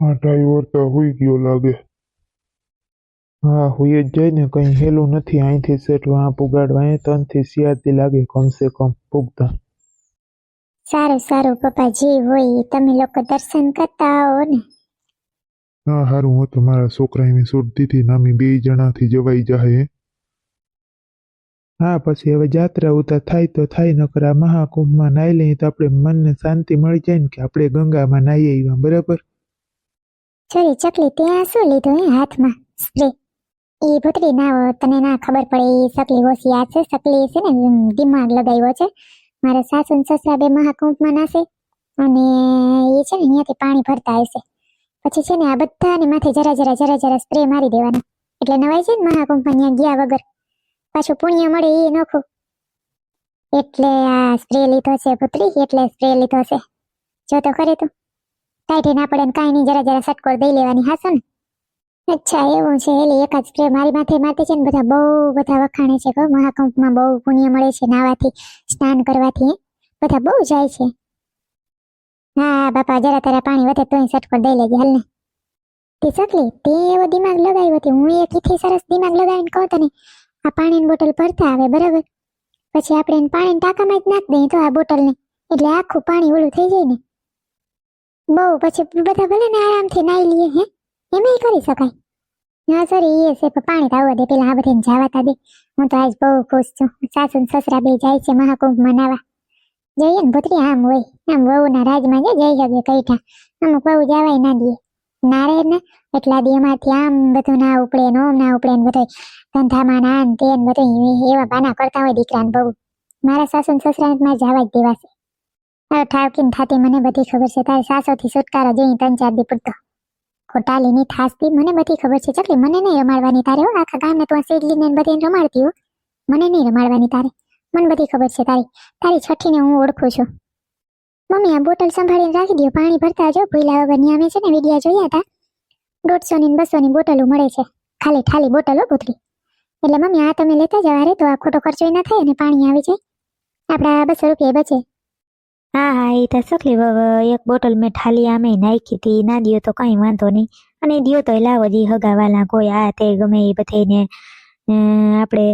આ ડ્રાઈવર તો હુઈ ગયો લાગે. હા હુઈ જ જાય ને કંઈ હેલું નથી અહીંથી સેટ વાં પુગાડવા અહીં ત્રણથી સિયારથી લાગે કમસે કમ પુગતા. સારું સારું પપ્પા જે હોય એ તમે લોકો દર્શન કરતા આવો ને. હા હારું હું તો મારા છોકરાને સૂટ દીધી નામી બે જણાથી જવાઈ જાય હા પછી હવે જાત્રા ઉતા થાય તો થાય નકર આ મહાકુંભમાં નાહી લઈએ તો આપણે મનને શાંતિ મળી જાય ને કે આપણે ગંગામાં નાહી આવ્યા બરાબર? છોરી ચકલી ત્યાં શું લીધું હે હાથમાં? સ્પ્રે એ ભૂતરી ના તને ના ખબર પડે એ સકલી હોશિયાર છે? સકલી છે ને દિમાગ લગાવ્યો છે. મારા સાસુ ને સસરા બે મહાકુંભમાં નાશે અને એ છે ને અહીંયાથી પાણી ભરતા હશે. પછી છે ને આ બધાને માથે જરા જરા જરા જરા સ્પ્રે મારી દેવાનો. એટલે નવાઈ છે ને મહાકુંભમાં ત્યાં ગયા વગર? પાછું પુણ્ય મળે એ નોખું. એટલે આ સ્પ્રે લીધો છે પુત્રી એટલે સ્પ્રે લીધો છે. જો તો ખરે તું. ટાઈટે ના પડે કાંઈ નહીં, જરા જરા સટકોર દઈ લેવાની હાસો ને અચ્છા, એવું છે એટલે એકાદ સ્પ્રે મારી માથે માથે છે ને બધા બહુ બધા વખાણે છે કહો મહાકુંભમાં બહુ પુણ્ય મળે છે નાવાથી સ્નાન કરવાથી બધા બહુ જાય છે. હા, બાપા, જરા તારા પાણી વધે તોય સટકોર દઈ લેજે, હાલ ને. તે સકલી તે એવો દિમાગ લગાવ્યો હતી, હું એક કીથી સરસ દિમાગ લગાવીને કહું તને? આ પાણીની બોટલ ભરતા આવે, બરાબર? પછી આપણે પાણીની ટાંકામાં જ નાખી દઈએ તો આ બોટલને. એટલે આખું પાણી ઓલું થઈ જાય ને. બહુ, પછી બધા ભલે ને આરામથી નાઈ લઈએ હે, એમાંય કરી શકાય. ના સર એ છે પણ તો આવવા દે પેલા આ બધાને જાવા તા દે. હું તો આજ બહુ ખુશ છું. સાસુ સસરા બે જાય છે મહાકુંભ મનાવા જઈએ ને ભૂતરી, આમ હોય. આમ વહુના રાજમાં જે જઈ શકે કઈઠા. અમુક વહુ જવાય ના દે. ના ને, એટલા દી અમારથી આમ બધું ના ઉપડે, ને ઓમ ના ઉપડે, ને બધું ધંધામાં ના ને તે ને બધું એવા બાના કરતા હોય દીકરા ને બહુ. મારા સાસુ સસરા ને મારે જવા જ દેવાશે ઠાવકીને થાતી, મને બધી ખબર છે. તારી સાસોથી છુટકારો જોઈ ત્રણ ચાર દી પૂરતો. ખોટાલીની થાસતી, મને બધી ખબર છે. ચકલી, મને નહીં રમાડવાની તારે, હો, આખા ગામને તું સેજલી ને બધી રમાડતી, હો. મને નહીં રમાડવાની તારે. મને બધી ખબર છે તારી. તારી છઠ્ઠીને હું ઓળખું છું. મમ્મી, આ બોટલ સંભાળીને રાખી દો પાણી ભરતા જો. ભૂલા વગરની અમે છે ને વિડિયા જોયા હતા. દોઢસો ની બસો ની બોટલો મળે છે. ખાલી ખાલી બોટલો ભૂતરી એટલે મમ્મી, આ તમે લેતા જવા રે તો આ ખોટો ખર્ચો ના થાય અને પાણી આવી જાય. આપણા બસો રૂપિયા બચે. હા હા એ તો સખલી વવ એક બોટલ મેં ઠાલી આમે નાખી હતી. ના દ્યો તો કાંઈ વાંધો નહીં. અને દ્યો તો લાવો જી, હગાવાલા કોઈ આ તે ગમે એ બધાને આપણે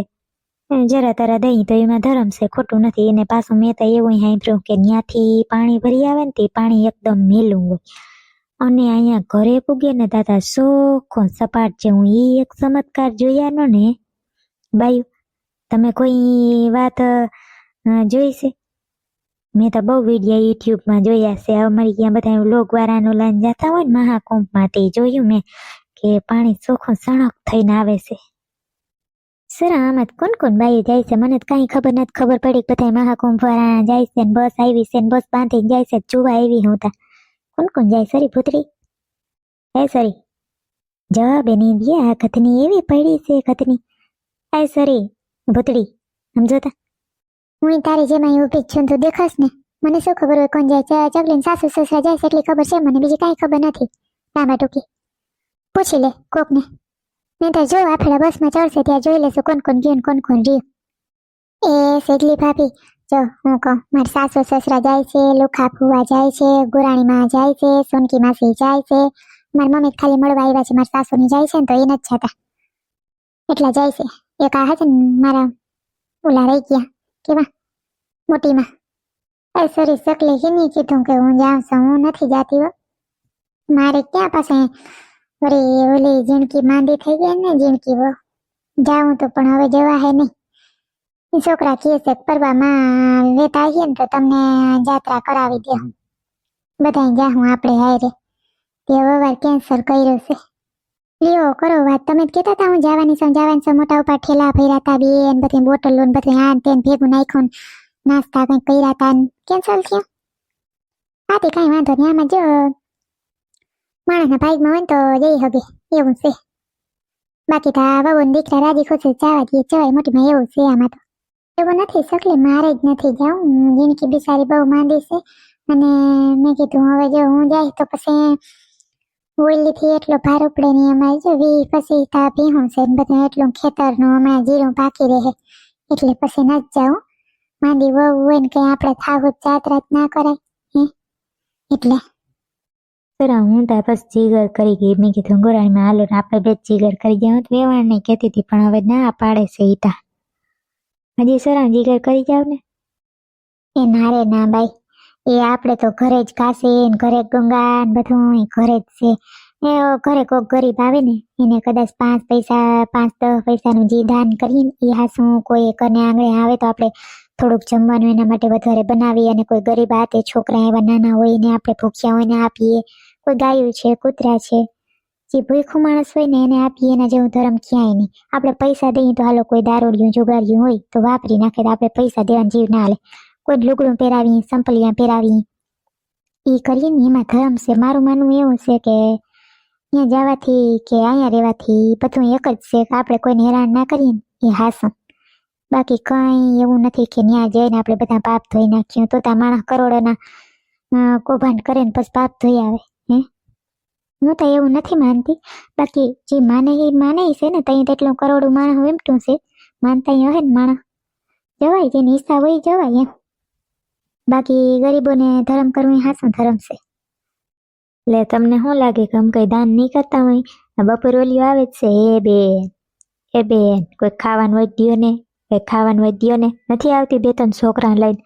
જરા તરા દઈ તો એમાં ધરમ છે, ખોટું નથી. એને પાછું મેં તો એવું સાંભળ્યું કે ત્યાંથી પાણી ભરી આવે ને તે પાણી એકદમ મેલું હોય. અને અહીંયા ઘરે પૂગે ને દાદા સોખો સપાટ છે હું એ એક ચમત્કાર જોયાનો ને. બાયું, તમે કોઈ વાત જોઈ છે? મેં તો બહુ વિડીયા યુટ્યુબમાં જોયા છે. અમારી ત્યાં બધા લોગવાળાનું લઈને જતા હોય ને મહાકુંભમાં, તે જોયું મેં કે પાણી ચોખ્ખું સણક થઈને આવે છે. સર, આમાં કોણ કોણ બાઈ જાય છે? મને કાંઈ ખબર નથી. ખબર પડી કે બધા મહાકુંભ જાય છે ને બસ આવી છે ને બસ બાંધીને જાય છે જોવા આવી હું તા. કોણ કોણ જાય? સરી પુત્રી હે સરી, જવાબ એની આ કથની એવી પડી છે કથની હે સરી ભૂતડી સમજો તા હું તારી જેમ અહીં ઊભી છું તું દેખાશ ને? મને શું ખબર હોય કોણ જાય છે? સાસુ સસરા જાય છે એટલી ખબર છે? મને બીજી કાંઈ ખબર નથી. લાંબા ટૂંકી પૂછી લે કોકને. નહીં તો જો આપણે બસમાં ચડશે ત્યાં જોઈ લેશું કોણ કોણ ગયું કોણ કોણ રહ્યું. એ સેગલી ભાભી, જો હું કહું, મારા સાસુ સસરા જાય છે, લુખા ફુવા જાય છે ગુરાણીમાં જાય છે, સોનકી માસી જાય છે. મારી મમ્મી ખાલી મળવા આવ્યા છે, મારા સાસુની જાય છે ને તો એ નથી જતા એટલા જાય છે. એક આ હતા મારા ઓલા રહી ગયા. કેવા? મોટીમાં? એ સરી સકલે હિની કીધું કે હું જાઉં છું, હું નથી જાતી હો. મારે ક્યાં પાસે? વળી ઓલી જિંદગી માંદી થઈ ગઈ ને જિંદગી વો જાઉં તો પણ હવે જવા હે નહીં. છોકરા કહે છે કે પરવામાં વેતા આવીએ ને તો તમને જાત્રા કરાવી દે બધા જાઉં આપણે હારે. તે વ્યવહાર કેન્સલ કર્યો છે. લ્યો, કરો વાત. તમે કહેતા હતા, હું જવાની છું જવાની છું. મોટા ઉપર ઠેલા ભર્યા હતા બેન બધી બોટલ ને બધું આન તેન ભેગું નાખ્યું નાસ્તા કંઈક કર્યા હતા કેન્સલ થયું. હા તે કાંઈ વાંધો નહીં, આમાં જો માણસના ભાગમાં હોય તો જઈ હવે એવું છે. બાકી તો આ દીકરા રાજી ખુશ જવા દઈએ, જવાય મોટીમાં એવું છે આમાં તો. એવું નથી શકલે, મારે જ નથી જાઉં. જિંદગી બિચારી બહુ માંદી છે. અને મેં કીધું, હવે જો હું જાય તો પછી ઓઈલીથી એટલો ભાર ઉપડે નહીં અમારે જો વી પછી તા ભીહું છે બધું એટલું ખેતરનું અમારે જીરું પાકી રહે. એટલે પછી ન જ જાઉં. માંડી વહુ હોય ને કઈ આપણે થાવું જાત રાત ના કરાય. હે? એટલે. સર હું તાર બસ જીગર કરી ગઈ. મેં કીધું ગોરાણીમાં હાલો ને આપણે બે જીગર કરી ગયા હું વેવાણ નહીં કહેતી હતી પણ હવે ના પાડે છે ઈટા હજી સરા જીગર કરી જાવ ને. એ ના રે ના બાઈ. એ આપણે તો ઘરે જ કાશી ઘરે ગંગા બધું ઘરે જ છે. એ ઘરે કોઈક ગરીબ આવે ને, એને કદાચ પાંચ પૈસા, પાંચ દસ પૈસાનું જે દાન કરીએ એ હાસું કોઈ કને આંગણે આવે તો આપણે થોડુંક જમવાનું એના માટે વધારે બનાવીએ અને કોઈ ગરીબ આતે છોકરા એવા નાના હોય ને આપણે ભૂખ્યા હોય ને આપીએ. કોઈ ગાયું છે, કૂતરા છે, જે ભૂખું માણસ હોય ને એને આપીએ, એના જેવું ધર્મ ક્યાંય નહીં. આપણે પૈસા દઈએ તો હાલો કોઈ દારૂડિયું જુગાર્યું હોય તો વાપરી નાખે તો આપણે પૈસા દેવાનું જીવ ના હાલે. કોઈ લુગડું પહેરાવી, સંપલિયા પહેરાવી. એ કરીએ ને એમાં ધર્મ છે. મારું માનવું એવું છે કે ત્યાં જવાથી કે અહીંયા રહેવાથી બધું એક જ છે. કે આપણે કોઈને હેરાન ના કરીએ એ હાસન. બાકી કંઈ એવું નથી કે ત્યાં જઈને આપણે બધા પાપ ધોઈ નાખ્યું તો ત્યાં માણસ કરોડોના કૌભાંડ કરે ને પછી પાપ ધોઈ આવે, હે? હું તો એવું નથી માનતી. બાકી જે માને એ માને છે ને ત્યાં તેટલું કરોડું માણસ વેમટું છે. માનતા ય હે ને માણસ. જવાય જેની ઈચ્છા હોય જવાય એમ. બાકી ગરીબોને ધર્મ કરવું હાસું ધર્મ છે. એટલે તમને શું લાગે કે અમ કઈ દાન નહીં કરતા હોય? બપોર ઓલિયો આવે જ છે. એ બેન એ બેન, કોઈ ખાવાનું તો ને. કોઈ ખાવાનું તો ને. નથી આવતી બે ત્રણ છોકરા લઈને.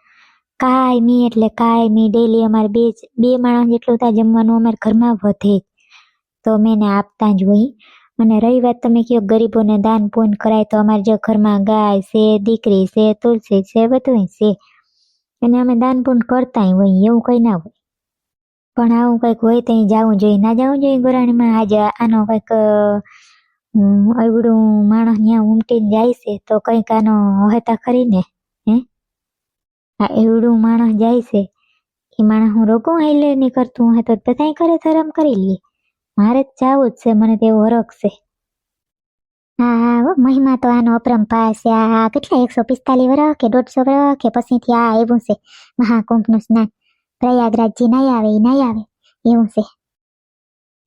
કાંઈ મી એટલે કાંઈ મી ડેલી અમારે બે બે માણસ જેટલું ત્યાં જમવાનું અમારે ઘરમાં વધે તો અમે એને આપતા જ હોય. અને રહી વાત તમે કયો ગરીબોને દાન પૂન કરાય તો અમારે જે ઘરમાં ગાય છે, દીકરી છે, તુલસી છે બધું છે. એને અમે દાન પૂન કરતાય હોય, એવું કંઈ ના હોય. પણ આવું કંઈક હોય ત્યાં જવું જોઈએ, ના જવું જોઈએ ગોરાણીમાં? આજે આનો કંઈક એવડું માણસ ત્યાં ઉમટીને જાય છે, તો કંઈક આનો હતા ખરીને, હે? આ એવડું માણસ જાય છે, એ માણસ હું રોગું હાઈલે નહીં કરતું હોય તો બધા કરે ધરમ કરી લઈએ મારે જ જાવું જ છે, મને તેવો હરખ છે. હા મહિમા તો આનો અપરંપાર છે. આ કેટલા એકસો પિસ્તાલીસ વર્ષ કે દોઢસો વર્ષ કે પછીથી આ એવું છે. મહાકુંભનું સ્નાન. પ્રયાગરાજજી નહીં આવે એ નહીં આવે. એવું છે.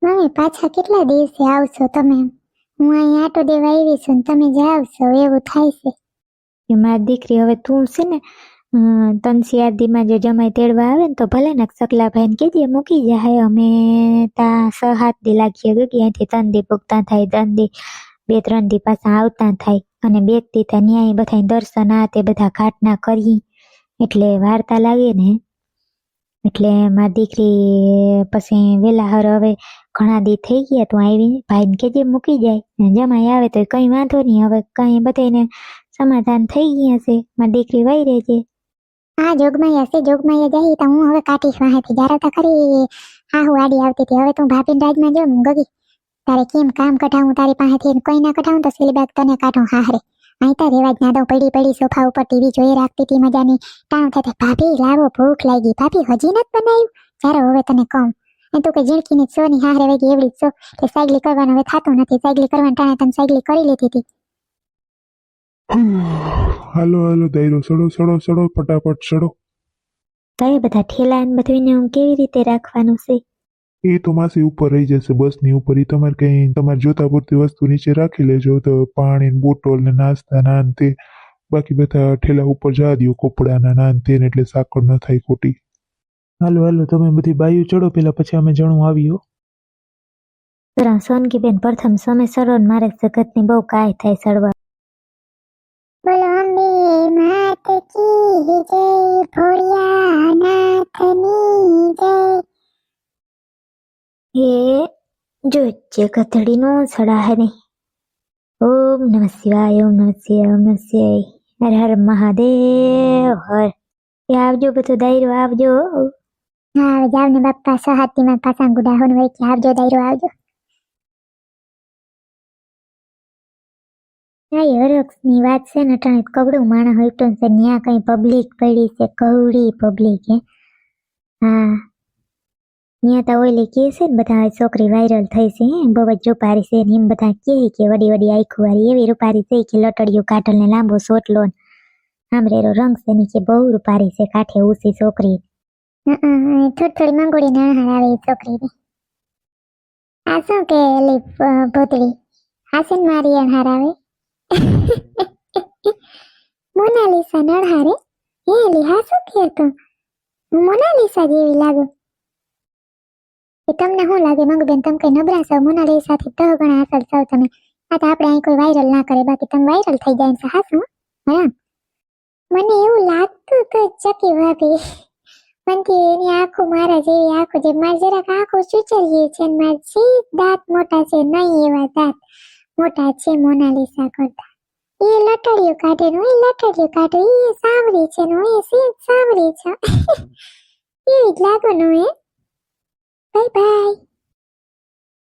મમ્મી પાછા કેટલા દિવસે આવશો તમે? હું અહીં આટો દેવા આવી છું ને તમે જે આવશો, એવું થાય છે. કે મારી દીકરી હવે તું છે ને તનસિયાદીમાં જો જમાઈ તેડવા આવે ને તો ભલે ને સકલાભાઈને કહેજે, મૂકી જાય અમે ત્યાં સહાત દી લાગીએ ગઈ અહીંથી તંદી પૂગતા થાય ત્રણ દી બે ત્રણ દી પાછા આવતા થાય અને બે દી ન્યાય બધા દર્શન આ તે બધા ઘાટના કરી. એટલે વાર્તા લાગે ને. એટલે મારી દીકરી પછી વેલા હર હવે ઘણા દી થઈ ગયા તું આવી ભાઈને કેજે મૂકી જાય. જમાઈ આવે તો કઈ વાંધો નહીં. હવે કઈ બધાને સમાધાન થઈ ગયા છે. મારી દીકરી વહી રહેજે હા જોગમાયા છે. જોગમાયા જાય તો હું હવે કાઢીશ વાહેથી. જ્યારે કરી હું આડી આવતી હતી. હવે તું ભાભી રાજમાં જો ગગી તારે કેમ કામ કઢાવું? તારી પાસેથી કોઈ ના કઢાવું તો સિલી બેગ તને કાઢું હારે. આઈતા રેવા જ ના દઉં પડી પડી સોફા ઉપર ટીવી જોઈ રાખતી હતી મજાની. ટાણું થતા ભાભી લાવો ભૂખ લાગી. ભાભી હજી નથી બનાવ્યું? ચાલો હવે તને કહું. અને તું કે ઝીણકીની જ સો ની હારે વેગી એવડી સો. કે સાયકલી કરવાનું હવે થતું નથી. સાયકલી કરવાનું ટાણે તને સાયકલી કરી લીધી હતી હાલો હાલો દૈરો સડો સડો સડો ફટાફટ સડો. તો એ બધા ઠેલા ને બધું હું કેવી રીતે રાખવાનું છે? એ તો માસી ઉપર રહી જશે બસની ઉપર. એ તમારે કંઈ તમારે જોતા પૂરતી વસ્તુ નીચે રાખી લેજો તો પાણી બોટલ ને નાસ્તા ના તે. બાકી બધા ઠેલા ઉપર જવા દો કપડાના ના ને તે ને એટલે સાકર ન થાય ખોટી. હાલો હાલો તમે બધી બાયું ચડો પેલા પછી અમે જણું આવ્યો તરા સોનકી બેન પ્રથમ સમય સરોન મારે જગતની બહુ કાય થાય સડવા બોલો અંબે માત કી જય ભોળિયા નાથની જય હે જો, જે ગધડીનો સડા હે ઓમ નમ શિવાય, ઓમ નમ શિવાય, ઓમ નમ શિવાય. હર હર મહાદેવ, હર. એ આવજો બધો દાયરો, આવજો. હા હવે જાવ ને બાપ્પા સહાતીમાં પાછા ગુડા હોન વઈ કે આવજો, દાયરો આવજો. હા, એ હરક્ષની વાત છે ને, અટાણે કગડું માણસ હોય તો ન્યા કઈ પબ્લિક પડી છે, કવડી પબ્લિક હે. હા. ન્યા તો ઓલી કે છે ને બધા છોકરી વાયરલ થઈ છે હે, બહુ જ રૂપારી છે ને એમ બધા કહે કે વડી વડી આખું વાળી એવી રૂપારી છે કે લટડિયું કાટલ ને લાંબો સોટલો ને આમરેરો રંગ છે ને કે બહુ રૂપારી છે કાઠે ઉસી છોકરી. થોડી મંગોળી ના આવે છોકરી આ શું કે એલી ભોતળી? હાસન મારી અણહાર આવે? મોનાલિસા નળહારે હે એલી હા શું કે તો? મોનાલિસા જેવી લાગુ. તમને શું લાગે? મંગુબેન, તમે કઈ નબળા છો મોનાલિસાથી તો ઘણા અસર છો તમે. આ તો આપણે અહીં કોઈ વાયરલ ના કરે. બાકી તમે વાયરલ થઈ જાય છે. હાસું, હા? મને એવું લાગતું તો ચકી ભાભી. કે એની આંખો મારા જેવી આંખો જે મારે જરાક આંખો સુચરીએ છે ને મારા જે દાંત મોટા છે. નહીં એવા દાંત મોટા છે મોનાલિસા કરતા. એ લટડિયું કાઢે ને એ લટડીઓ કાઢે એ સાંભળી છે ને, એ સીધ સાંભળી છે. એવી જ લાગો નો એ બાય બાય